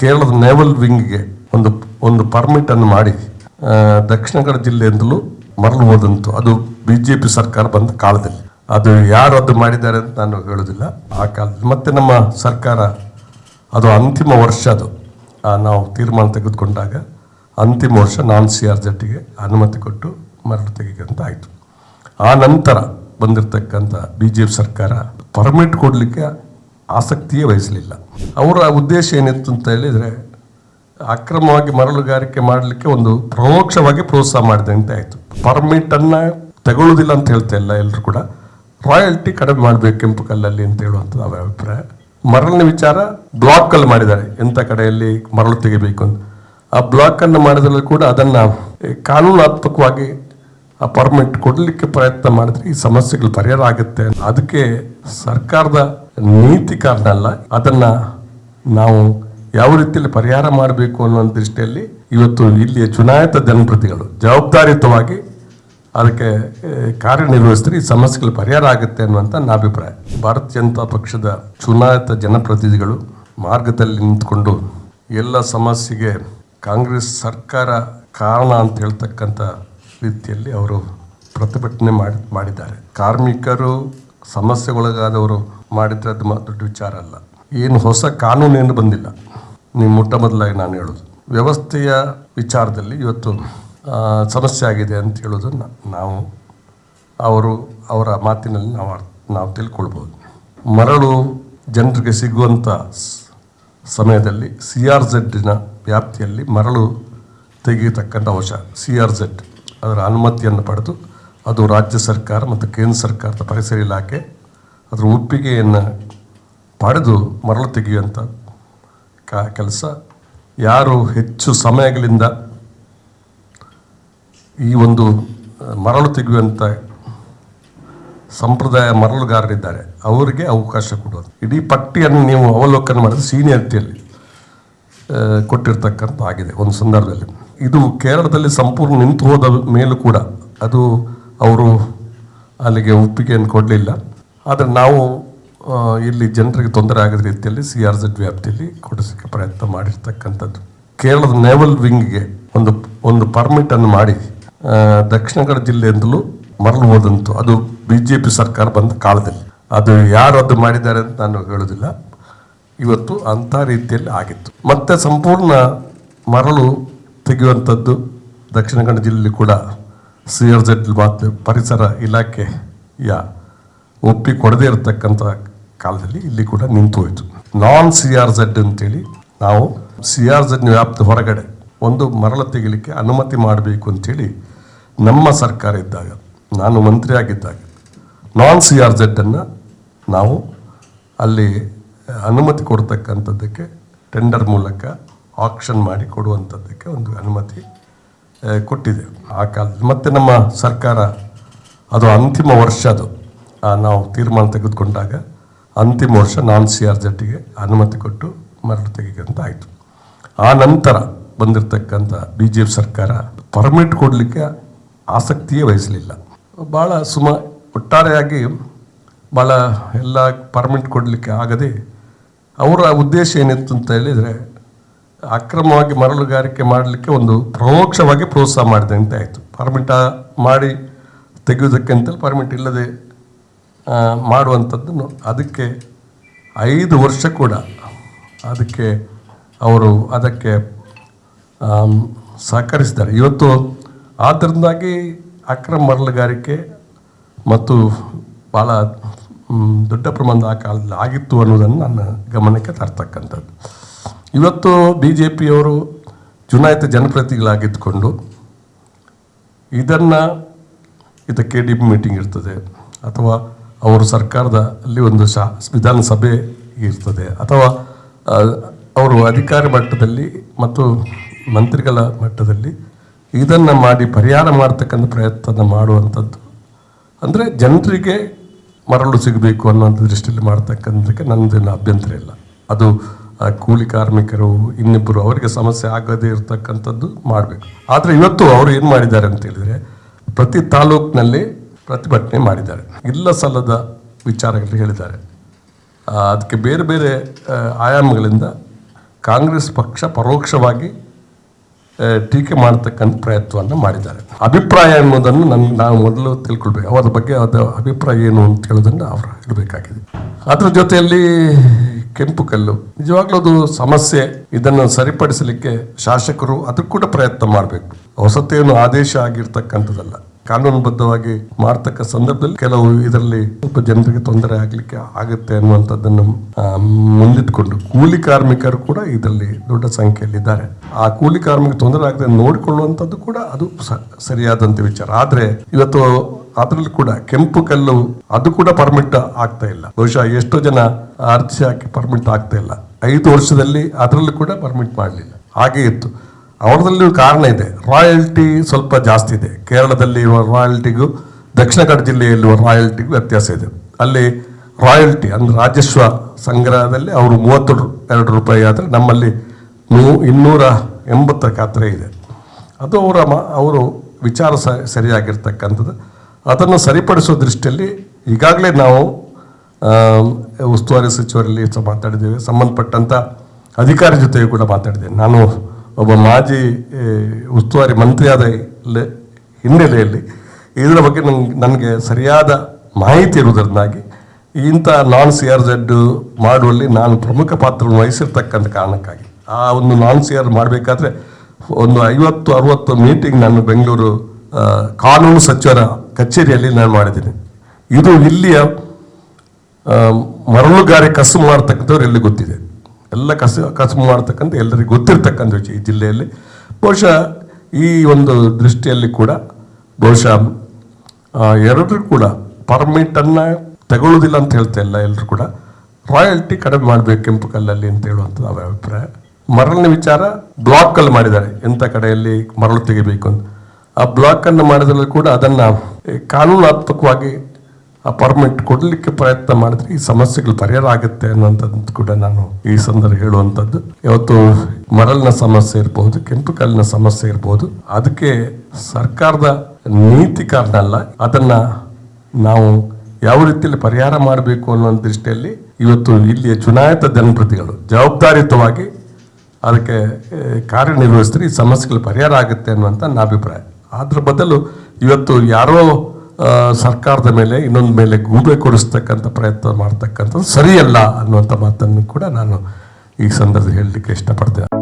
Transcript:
ಕೇರಳದ ನೇವಲ್ ವಿಂಗ್ಗೆ ಒಂದು ಒಂದು ಪರ್ಮಿಟ್ ಅನ್ನು ಮಾಡಿ ದಕ್ಷಿಣ ಕನ್ನಡ ಜಿಲ್ಲೆಯಿಂದಲೂ ಮರಳು ಹೋದಂತು ಅದು ಬಿಜೆಪಿ ಸರ್ಕಾರ ಬಂದ ಕಾಲದಲ್ಲಿ. ಅದು ಯಾರು ಅದು ಮಾಡಿದ್ದಾರೆ ಅಂತ ನಾನು ಹೇಳೋದಿಲ್ಲ. ಆ ಕಾಲದಲ್ಲಿ ಮತ್ತೆ ನಮ್ಮ ಸರ್ಕಾರ, ಅದು ಅಂತಿಮ ವರ್ಷ ಅದು. ನಾವು ತೀರ್ಮಾನ ತೆಗೆದುಕೊಂಡಾಗ ಅಂತಿಮ ವರ್ಷ ನಾನ್ ಸಿ ಆರ್ ಜೆಟ್ಟಿಗೆ ಅನುಮತಿ ಕೊಟ್ಟು ಮರಳು ತೆಗೆಯಂತ ಆಯಿತು. ಆ ನಂತರ ಬಂದಿರತಕ್ಕಂಥ ಬಿ ಜೆ ಪಿ ಸರ್ಕಾರ ಪರ್ಮಿಟ್ ಕೊಡಲಿಕ್ಕೆ ಆಸಕ್ತಿಯೇ ವಹಿಸಲಿಲ್ಲ. ಅವರ ಉದ್ದೇಶ ಏನಿತ್ತು ಅಂತ ಹೇಳಿದರೆ, ಅಕ್ರಮವಾಗಿ ಮರಳುಗಾರಿಕೆ ಮಾಡಲಿಕ್ಕೆ ಒಂದು ಪರೋಕ್ಷವಾಗಿ ಪ್ರೋತ್ಸಾಹ ಮಾಡಿದಂತೆ ಆಯಿತು. ಪರ್ಮಿಟನ್ನು ತಗೊಳ್ಳೋದಿಲ್ಲ ಅಂತ ಹೇಳ್ತಾ ಇಲ್ಲ ಎಲ್ಲರೂ ಕೂಡ. ರಾಯಲ್ಟಿ ಕಡಿಮೆ ಮಾಡಬೇಕು ಕೆಂಪು ಕಲ್ಲಲ್ಲಿ ಅಂತ ಹೇಳುವಂಥದ್ದು ಅವರ ಅಭಿಪ್ರಾಯ. ಮರಳಿನ ವಿಚಾರ ಬ್ಲಾಕಲ್ಲಿ ಮಾಡಿದ್ದಾರೆ. ಎಂಥ ಕಡೆಯಲ್ಲಿ ಮರಳು ತೆಗಿಬೇಕು ಅಂತ. ಆ ಬ್ಲಾಕನ್ನು ಮಾಡಿದ್ರಲ್ಲಿ ಕೂಡ ಅದನ್ನು ಕಾನೂನಾತ್ಮಕವಾಗಿ ಆ ಪರ್ಮಿಟ್ ಕೊಡಲಿಕ್ಕೆ ಪ್ರಯತ್ನ ಮಾಡಿದ್ರೆ ಈ ಸಮಸ್ಯೆಗಳು ಪರಿಹಾರ ಆಗುತ್ತೆ. ಅದಕ್ಕೆ ಸರ್ಕಾರದ ನೀತಿ ಕಾರಣ ಅಲ್ಲ ಅದನ್ನ ನಾವು ಯಾವ ರೀತಿಯಲ್ಲಿ ಪರಿಹಾರ ಮಾಡಬೇಕು ಅನ್ನೋ ದೃಷ್ಟಿಯಲ್ಲಿ ಇವತ್ತು ಇಲ್ಲಿಯ ಚುನಾಯಿತ ಜನಪ್ರತಿಗಳು ಜವಾಬ್ದಾರಿಯುತವಾಗಿ ಅದಕ್ಕೆ ಕಾರ್ಯನಿರ್ವಹಿಸಿದ್ರೆ ಈ ಸಮಸ್ಯೆಗಳು ಪರಿಹಾರ ಆಗುತ್ತೆ ಅನ್ನುವಂಥ ನನ್ನ ಅಭಿಪ್ರಾಯ. ಭಾರತೀಯ ಜನತಾ ಪಕ್ಷದ ಚುನಾಯಿತ ಜನಪ್ರತಿನಿಧಿಗಳು ಮಾರ್ಗದಲ್ಲಿ ನಿಂತ್ಕೊಂಡು ಎಲ್ಲ ಸಮಸ್ಯೆಗೆ ಕಾಂಗ್ರೆಸ್ ಸರ್ಕಾರ ಕಾರಣ ಅಂತ ಹೇಳ್ತಕ್ಕಂಥ ರೀತಿಯಲ್ಲಿ ಅವರು ಪ್ರತಿಭಟನೆ ಮಾಡಿ, ಮಾಡಿದ್ದಾರೆ. ಕಾರ್ಮಿಕರು ಸಮಸ್ಯೆಗೊಳಗಾದವರು ಮಾಡಿದ್ರೆ ಅದು ದೊಡ್ಡ ವಿಚಾರ ಅಲ್ಲ. ಏನು ಹೊಸ ಕಾನೂನೇನು ಬಂದಿಲ್ಲ. ನೀವು ಮೊಟ್ಟ ಮೊದಲಾಗಿ ನಾನು ಹೇಳೋದು. ವ್ಯವಸ್ಥೆಯ ವಿಚಾರದಲ್ಲಿ ಇವತ್ತು ಸಮಸ್ಯೆ ಆಗಿದೆ ಅಂತ ಹೇಳೋದು ನಾವು, ಅವರು, ಅವರ ಮಾತಿನಲ್ಲಿ ನಾವು ನಾವು ತಿಳ್ಕೊಳ್ಬೋದು. ಮರಳು ಜನರಿಗೆ ಸಿಗುವಂಥ ಸಮಯದಲ್ಲಿ ಸಿ ಆರ್ ಝೆಡ್ಡಿನ ವ್ಯಾಪ್ತಿಯಲ್ಲಿ ಮರಳು ತೆಗೆಯತಕ್ಕಂಥ ಅವಶ ಸಿ ಆರ್ ಝೆಡ್ ಅದರ ಅನುಮತಿಯನ್ನು ಪಡೆದು ಅದು ರಾಜ್ಯ ಸರ್ಕಾರ ಮತ್ತು ಕೇಂದ್ರ ಸರ್ಕಾರದ ಪರಿಸರ ಇಲಾಖೆ ಅದರ ಒಪ್ಪಿಗೆಯನ್ನು ಪಡೆದು ಮರಳು ತೆಗೆಯುವಂಥ ಕ ಕೆಲಸ. ಯಾರು ಹೆಚ್ಚು ಸಮಯಗಳಿಂದ ಈ ಒಂದು ಮರಳು ತೆಗೆಯುವಂಥ ಸಂಪ್ರದಾಯ ಮರಳುಗಾರರಿದ್ದಾರೆ ಅವರಿಗೆ ಅವಕಾಶ ಕೊಡೋದು ಇಡೀ ಪಟ್ಟಿಯನ್ನು ನೀವು ಅವಲೋಕನ ಮಾಡಿದ್ರೆ ಸೀನಿಯರಿಟಿಯಲ್ಲಿ ಆ, ಕೊಟ್ಟಿರ್ತಕ್ಕಂಥ ಆಗಿದೆ ಒಂದು ಸಂದರ್ಭದಲ್ಲಿ. ಇದು ಕೇರಳದಲ್ಲಿ ಸಂಪೂರ್ಣ ನಿಂತು ಹೋದ ಮೇಲೂ ಕೂಡ ಅದು ಅವರು ಅಲ್ಲಿಗೆ ಒಪ್ಪಿಗೆಯನ್ನು ಕೊಡಲಿಲ್ಲ. ಆದರೆ ನಾವು ಇಲ್ಲಿ ಜನರಿಗೆ ತೊಂದರೆ ಆಗದ ರೀತಿಯಲ್ಲಿ ಸಿ ಆರ್ ಝೆಡ್ ವ್ಯಾಪ್ತಿಯಲ್ಲಿ ಕೊಡಿಸೋಕ್ಕೆ ಪ್ರಯತ್ನ ಮಾಡಿರ್ತಕ್ಕಂಥದ್ದು. ಕೇರಳದ ನೇವಲ್ ವಿಂಗ್ಗೆ ಒಂದು ಒಂದು ಪರ್ಮಿಟ್ ಅನ್ನು ಮಾಡಿ ದಕ್ಷಿಣ ಕನ್ನಡ ಜಿಲ್ಲೆಯಿಂದಲೂ ಮರಳು ಹೋದಂತು, ಅದು ಬಿ ಜೆ ಪಿ ಸರ್ಕಾರ ಬಂದ ಕಾಲದಲ್ಲಿ. ಅದು ಯಾರು ಅದು ಮಾಡಿದ್ದಾರೆ ಅಂತ ನಾನು ಹೇಳೋದಿಲ್ಲ. ಇವತ್ತು ಅಂಥ ರೀತಿಯಲ್ಲಿ ಆಗಿತ್ತು. ಮತ್ತೆ ಸಂಪೂರ್ಣ ಮರಳು ತೆಗೆಯುವಂಥದ್ದು ದಕ್ಷಿಣ ಕನ್ನಡ ಜಿಲ್ಲೆಯಲ್ಲಿ ಕೂಡ ಸಿ ಆರ್ ಜೆಡ್ ಮತ್ತು ಪರಿಸರ ಇಲಾಖೆಯ ಒಪ್ಪಿ ಕೊಡದೇ ಇರತಕ್ಕಂಥ ಕಾಲದಲ್ಲಿ ಇಲ್ಲಿ ಕೂಡ ನಿಂತು ಹೋಯಿತು. ನಾನ್ ಸಿ ಆರ್ ಝಡ್ ಅಂತೇಳಿ ನಾವು ಸಿ ಆರ್ ಝಡ್ ವ್ಯಾಪ್ತಿ ಹೊರಗಡೆ ಒಂದು ಮರಳು ತೆಗಿಲಿಕ್ಕೆ ಅನುಮತಿ ಮಾಡಬೇಕು ಅಂತೇಳಿ ನಮ್ಮ ಸರ್ಕಾರ ಇದ್ದಾಗ, ನಾನು ಮಂತ್ರಿ ಆಗಿದ್ದಾಗ ನಾನ್ ಸಿ ಆರ್ ಝೆಡ್ಡನ್ನು ನಾವು ಅಲ್ಲಿ ಅನುಮತಿ ಕೊಡ್ತಕ್ಕಂಥದ್ದಕ್ಕೆ ಟೆಂಡರ್ ಮೂಲಕ ಆಕ್ಷನ್ ಮಾಡಿ ಕೊಡುವಂಥದ್ದಕ್ಕೆ ಒಂದು ಅನುಮತಿ ಕೊಟ್ಟಿದೆ. ಆ ಕಾಲದಲ್ಲಿ ಮತ್ತು ನಮ್ಮ ಸರ್ಕಾರ, ಅದು ಅಂತಿಮ ವರ್ಷ ಅದು. ನಾವು ತೀರ್ಮಾನ ತೆಗೆದುಕೊಂಡಾಗ ಅಂತಿಮ ವರ್ಷ ನಾನ್ ಸಿ ಆರ್ ಅನುಮತಿ ಕೊಟ್ಟು ಮರಳು ತೆಗೆಯಂತ ಆಯಿತು ಆ ನಂತರ ಬಂದಿರತಕ್ಕಂಥ ಬಿ ಜೆ ಪಿ ಸರ್ಕಾರ ಪರ್ಮಿಟ್ ಕೊಡಲಿಕ್ಕೆ ಆಸಕ್ತಿಯೇ ವಹಿಸಲಿಲ್ಲ. ಭಾಳ ಸುಮ ಒಟ್ಟಾರೆಯಾಗಿ ಭಾಳ ಎಲ್ಲ ಪರ್ಮಿಟ್ ಕೊಡಲಿಕ್ಕೆ ಆಗದೆ ಅವರ ಉದ್ದೇಶ ಏನಿತ್ತು ಅಂತ ಹೇಳಿದರೆ ಅಕ್ರಮವಾಗಿ ಮರಳುಗಾರಿಕೆ ಮಾಡಲಿಕ್ಕೆ ಒಂದು ಪರೋಕ್ಷವಾಗಿ ಪ್ರೋತ್ಸಾಹ ಮಾಡಿದಂತೆ ಆಯಿತು. ಪರ್ಮಿಟ ಮಾಡಿ ತೆಗೆಯೋದಕ್ಕೆ ಅಂತೇಳಿ ಪರ್ಮಿಟ್ ಇಲ್ಲದೆ ಮಾಡುವಂಥದ್ದನ್ನು ಅದಕ್ಕೆ ಐದು ವರ್ಷ ಕೂಡ ಅದಕ್ಕೆ ಅವರು ಅದಕ್ಕೆ ಸಹಕರಿಸಿದ್ದಾರೆ. ಇವತ್ತು ಆದ್ದರಿಂದಾಗಿ ಅಕ್ರಮ ಮರಳುಗಾರಿಕೆ ಮತ್ತು ಭಾಳ ದೊಡ್ಡ ಪ್ರಮಾಣದ ಆ ಕಾಲದಲ್ಲಿ ಆಗಿತ್ತು ಅನ್ನೋದನ್ನು ನನ್ನ ಗಮನಕ್ಕೆ ತರ್ತಕ್ಕಂಥದ್ದು. ಇವತ್ತು ಬಿ ಜೆ ಪಿಯವರು ಚುನಾಯಿತ ಜನಪ್ರತಿನಿಧಿಗಳಾಗಿದ್ದುಕೊಂಡು ಇದನ್ನು ಇದು ಡಿಪ್ ಮೀಟಿಂಗ್ ಇರ್ತದೆ ಅಥವಾ ಅವರು ಸರ್ಕಾರದ ಅಲ್ಲಿ ಒಂದು ಶಾ, ವಿಧಾನಸಭೆ ಇರ್ತದೆ. ಅಥವಾ ಅವರು ಅಧಿಕಾರ ಮಟ್ಟದಲ್ಲಿ ಮತ್ತು ಮಂತ್ರಿಗಳ ಮಟ್ಟದಲ್ಲಿ ಇದನ್ನು ಮಾಡಿ ಪರಿಹಾರ ಮಾಡ್ತಕ್ಕಂಥ ಪ್ರಯತ್ನ ಮಾಡುವಂಥದ್ದು. ಅಂದರೆ ಜನರಿಗೆ ಮರಳು ಸಿಗಬೇಕು ಅನ್ನೋಂಥ ದೃಷ್ಟಿಯಲ್ಲಿ ಮಾಡ್ತಕ್ಕಂಥಕ್ಕೆ ನನ್ನದೇನು ಅಭ್ಯಂತರ ಇಲ್ಲ. ಅದು ಕೂಲಿ ಕಾರ್ಮಿಕರು, ಇನ್ನಿಬ್ಬರು ಅವರಿಗೆ ಸಮಸ್ಯೆ ಆಗದೇ ಇರತಕ್ಕಂಥದ್ದು ಮಾಡಬೇಕು. ಆದರೆ ಇವತ್ತು ಅವರು ಏನು ಮಾಡಿದ್ದಾರೆ ಅಂತ ಹೇಳಿದರೆ, ಪ್ರತಿ ತಾಲೂಕಿನಲ್ಲಿ ಪ್ರತಿಭಟನೆ ಮಾಡಿದ್ದಾರೆ. ಇಲ್ಲ ಸಲ್ಲದ ವಿಚಾರಗಳು ಹೇಳಿದ್ದಾರೆ. ಅದಕ್ಕೆ ಬೇರೆ ಬೇರೆ ಆಯಾಮಗಳಿಂದ ಕಾಂಗ್ರೆಸ್ ಪಕ್ಷ ಪರೋಕ್ಷವಾಗಿ ಟೀಕೆ ಮಾಡತಕ್ಕಂಥ ಪ್ರಯತ್ನವನ್ನು ಮಾಡಿದ್ದಾರೆ. ಅಭಿಪ್ರಾಯ ಎನ್ನುವುದನ್ನು ನನ್ನ ನಾವು ಮೊದಲು ತಿಳ್ಕೊಳ್ಬೇಕು. ಅವರ ಬಗ್ಗೆ ಅದರ ಅಭಿಪ್ರಾಯ ಏನು ಅಂತ ಹೇಳೋದನ್ನು ಅವರು ಹೇಳಬೇಕಾಗಿದೆ. ಅದ್ರ ಜೊತೆಯಲ್ಲಿ ಕೆಂಪು ಕಲ್ಲು. ನಿಜವಾಗ್ಲೂ ಅದು ಸಮಸ್ಯೆ. ಇದನ್ನು ಸರಿಪಡಿಸಲಿಕ್ಕೆ ಶಾಸಕರು ಅದಕ್ಕೆ ಕೂಡ ಪ್ರಯತ್ನ ಮಾಡಬೇಕು. ಹೊಸತೇನು ಆದೇಶ ಆಗಿರ್ತಕ್ಕಂಥದ್ದಲ್ಲ. ಕಾನೂನುಬದ್ಧವಾಗಿ ಮಾಡ್ತಕ್ಕ ಸಂದರ್ಭದಲ್ಲಿ ಕೆಲವು ಇದರಲ್ಲಿ ಸ್ವಲ್ಪ ಜನರಿಗೆ ತೊಂದರೆ ಆಗಲಿಕ್ಕೆ ಆಗುತ್ತೆ ಅನ್ನುವಂಥದ್ದನ್ನು ಮುಂದಿಟ್ಕೊಂಡು ಕೂಲಿ ಕಾರ್ಮಿಕರು ಕೂಡ ಇದರಲ್ಲಿ ದೊಡ್ಡ ಸಂಖ್ಯೆಯಲ್ಲಿ ಇದ್ದಾರೆ ಆ ಕೂಲಿ ಕಾರ್ಮಿಕ ತೊಂದರೆ ಆಗದೆ ನೋಡಿಕೊಳ್ಳುವಂಥದ್ದು ಕೂಡ ಅದು ಸರಿಯಾದಂತ ವಿಚಾರ. ಆದ್ರೆ ಇವತ್ತು ಅದರಲ್ಲಿ ಕೂಡ ಕೆಂಪು ಕಲ್ಲು ಅದು ಕೂಡ ಪರ್ಮಿಟ್ ಆಗ್ತಾ ಇಲ್ಲ. ಬಹುಶಃ ಎಷ್ಟೋ ಜನ ಅರ್ಜಿ ಹಾಕಿ ಪರ್ಮಿಟ್ ಆಗ್ತಾ ಇಲ್ಲ. ಐದು ವರ್ಷದಲ್ಲಿ ಅದರಲ್ಲೂ ಕೂಡ ಪರ್ಮಿಟ್ ಮಾಡಲಿಲ್ಲ. ಹಾಗೆ ಇತ್ತು. ಅವ್ರದಲ್ಲಿ ಕಾರಣ ಇದೆ. ರಾಯಲ್ಟಿ ಸ್ವಲ್ಪ ಜಾಸ್ತಿ ಇದೆ. ಕೇರಳದಲ್ಲಿ ಇರುವ ರಾಯಲ್ಟಿಗೂ ದಕ್ಷಿಣ ಕನ್ನಡ ಜಿಲ್ಲೆಯಲ್ಲಿರುವ ರಾಯಲ್ಟಿಗೂ ವ್ಯತ್ಯಾಸ ಇದೆ. ಅಲ್ಲಿ ರಾಯಲ್ಟಿ ಅಂದರೆ ರಾಜಸ್ವ ಸಂಗ್ರಹದಲ್ಲಿ ಅವರು ಮೂವತ್ತು ಎರಡು ರೂಪಾಯಿ ಆದರೆ ನಮ್ಮಲ್ಲಿ ನೂ, ಇನ್ನೂರ ಎಂಬತ್ತರ ಖಾತ್ರೆ ಇದೆ. ಅದು ಅವರ ಮ, ಅವರು ವಿಚಾರ ಸ, ಸರಿಯಾಗಿರ್ತಕ್ಕಂಥದ್ದು. ಅದನ್ನು ಸರಿಪಡಿಸೋ ದೃಷ್ಟಿಯಲ್ಲಿ ಈಗಾಗಲೇ ನಾವು ಉಸ್ತುವಾರಿ ಸಚಿವರಲ್ಲಿ ಮಾತಾಡಿದ್ದೇವೆ. ಸಂಬಂಧಪಟ್ಟಂಥ ಅಧಿಕಾರಿ ಜೊತೆಯೂ ಕೂಡ ಮಾತಾಡಿದ್ದೇನೆ ನಾನು ಒಬ್ಬ ಮಾಜಿ ಉಸ್ತುವಾರಿ ಮಂತ್ರಿಯಾದ ಹಿನ್ನೆಲೆಯಲ್ಲಿ ಇದರ ಬಗ್ಗೆ ನಂಗೆ ನನಗೆ ಸರಿಯಾದ ಮಾಹಿತಿ ಇರುವುದರಿಂದಾಗಿ ಇಂಥ ನಾನ್ ಸಿ ಆರ್ ಜೆಡ್ ಮಾಡುವಲ್ಲಿ ನಾನು ಪ್ರಮುಖ ಪಾತ್ರವನ್ನು ವಹಿಸಿರ್ತಕ್ಕಂಥ ಕಾರಣಕ್ಕಾಗಿ. ಆ ಒಂದು ನಾನ್ ಸಿ ಆರ್ ಮಾಡಬೇಕಾದ್ರೆ ಒಂದು ಐವತ್ತು, ಅರುವತ್ತು ಮೀಟಿಂಗ್ ನಾನು ಬೆಂಗಳೂರು ಕಾನೂನು ಸಚಿವರ ಕಚೇರಿಯಲ್ಲಿ ನಾನು ಮಾಡಿದ್ದೀನಿ. ಇದು ಇಲ್ಲಿಯ ಮರಳುಗಾರೆ ಕಸು ಮಾಡ್ತಕ್ಕಂಥವ್ರು ಎಲ್ಲಿ ಗೊತ್ತಿದೆ? ಎಲ್ಲ ಕಸ ಕಸು ಮಾಡ್ತಕ್ಕಂಥ ಎಲ್ಲರಿಗೂ ಗೊತ್ತಿರ್ತಕ್ಕಂಥ ವಿಷಯ ಈ ಜಿಲ್ಲೆಯಲ್ಲಿ. ಬಹುಶಃ ಈ ಒಂದು ದೃಷ್ಟಿಯಲ್ಲಿ ಕೂಡ ಬಹುಶಃ ಎರಡರೂ ಕೂಡ ಪರ್ಮಿಟನ್ನು ತಗೊಳ್ಳೋದಿಲ್ಲ ಅಂತ ಹೇಳ್ತಾ ಇಲ್ಲ ಎಲ್ಲರೂ ಕೂಡ. ರಾಯಲ್ಟಿ ಕಡಿಮೆ ಮಾಡಬೇಕು ಕೆಂಪು ಕಲ್ಲಲ್ಲಿ ಅಂತ ಹೇಳುವಂಥದ್ದು ಅವರ ಅಭಿಪ್ರಾಯ. ಮರಳಿನ ವಿಚಾರ ಬ್ಲಾಕಲ್ಲಿ ಮಾಡಿದ್ದಾರೆ. ಎಂಥ ಕಡೆಯಲ್ಲಿ ಮರಳು ತೆಗಿಬೇಕು ಅಂತ. ಆ ಬ್ಲಾಕನ್ನು ಮಾಡಿದ್ರಲ್ಲಿ ಕೂಡ ಅದನ್ನು ಕಾನೂನಾತ್ಮಕವಾಗಿ ಆ ಪರ್ಮಿಟ್ ಕೊಡಲಿಕ್ಕೆ ಪ್ರಯತ್ನ ಮಾಡಿದ್ರೆ ಈ ಸಮಸ್ಯೆಗಳು ಪರಿಹಾರ ಆಗುತ್ತೆ ಅನ್ನುವಂಥದ್ದು ಕೂಡ ನಾನು ಈ ಸಂದರ್ಭ ಹೇಳುವಂಥದ್ದು. ಇವತ್ತು ಮರಳಿನ ಸಮಸ್ಯೆ ಇರಬಹುದು ಕೆಂಪು ಕಲ್ಲಿನ ಸಮಸ್ಯೆ ಇರಬಹುದು ಅದಕ್ಕೆ ಸರ್ಕಾರದ ನೀತಿ ಕಾರಣ ಅಲ್ಲ, ಅದನ್ನ ನಾವು ಯಾವ ರೀತಿಯಲ್ಲಿ ಪರಿಹಾರ ಮಾಡಬೇಕು ಅನ್ನೋ ದೃಷ್ಟಿಯಲ್ಲಿ ಇವತ್ತು ಇಲ್ಲಿಯ ಚುನಾಯಿತ ಜನಪ್ರತಿಗಳು ಜವಾಬ್ದಾರಿಯುತವಾಗಿ ಅದಕ್ಕೆ ಕಾರ್ಯನಿರ್ವಹಿಸಿದ್ರೆ ಈ ಸಮಸ್ಯೆಗಳು ಪರಿಹಾರ ಆಗುತ್ತೆ ಅನ್ನುವಂಥ ನನ್ನ ಅಭಿಪ್ರಾಯ. ಅದ್ರ ಬದಲು ಇವತ್ತು ಯಾರೋ ಸರ್ಕಾರದ ಮೇಲೆ, ಇನ್ನೊಂದು ಮೇಲೆ ಗೂಬೆ ಕೊಡಿಸ್ತಕ್ಕಂಥ ಪ್ರಯತ್ನ ಮಾಡ್ತಕ್ಕಂಥದ್ದು ಸರಿಯಲ್ಲ ಅನ್ನುವಂಥ ಮಾತನ್ನು ಕೂಡ ನಾನು ಈ ಸಂದರ್ಭದಲ್ಲಿ ಹೇಳಲಿಕ್ಕೆ ಇಷ್ಟಪಡ್ತೇನೆ.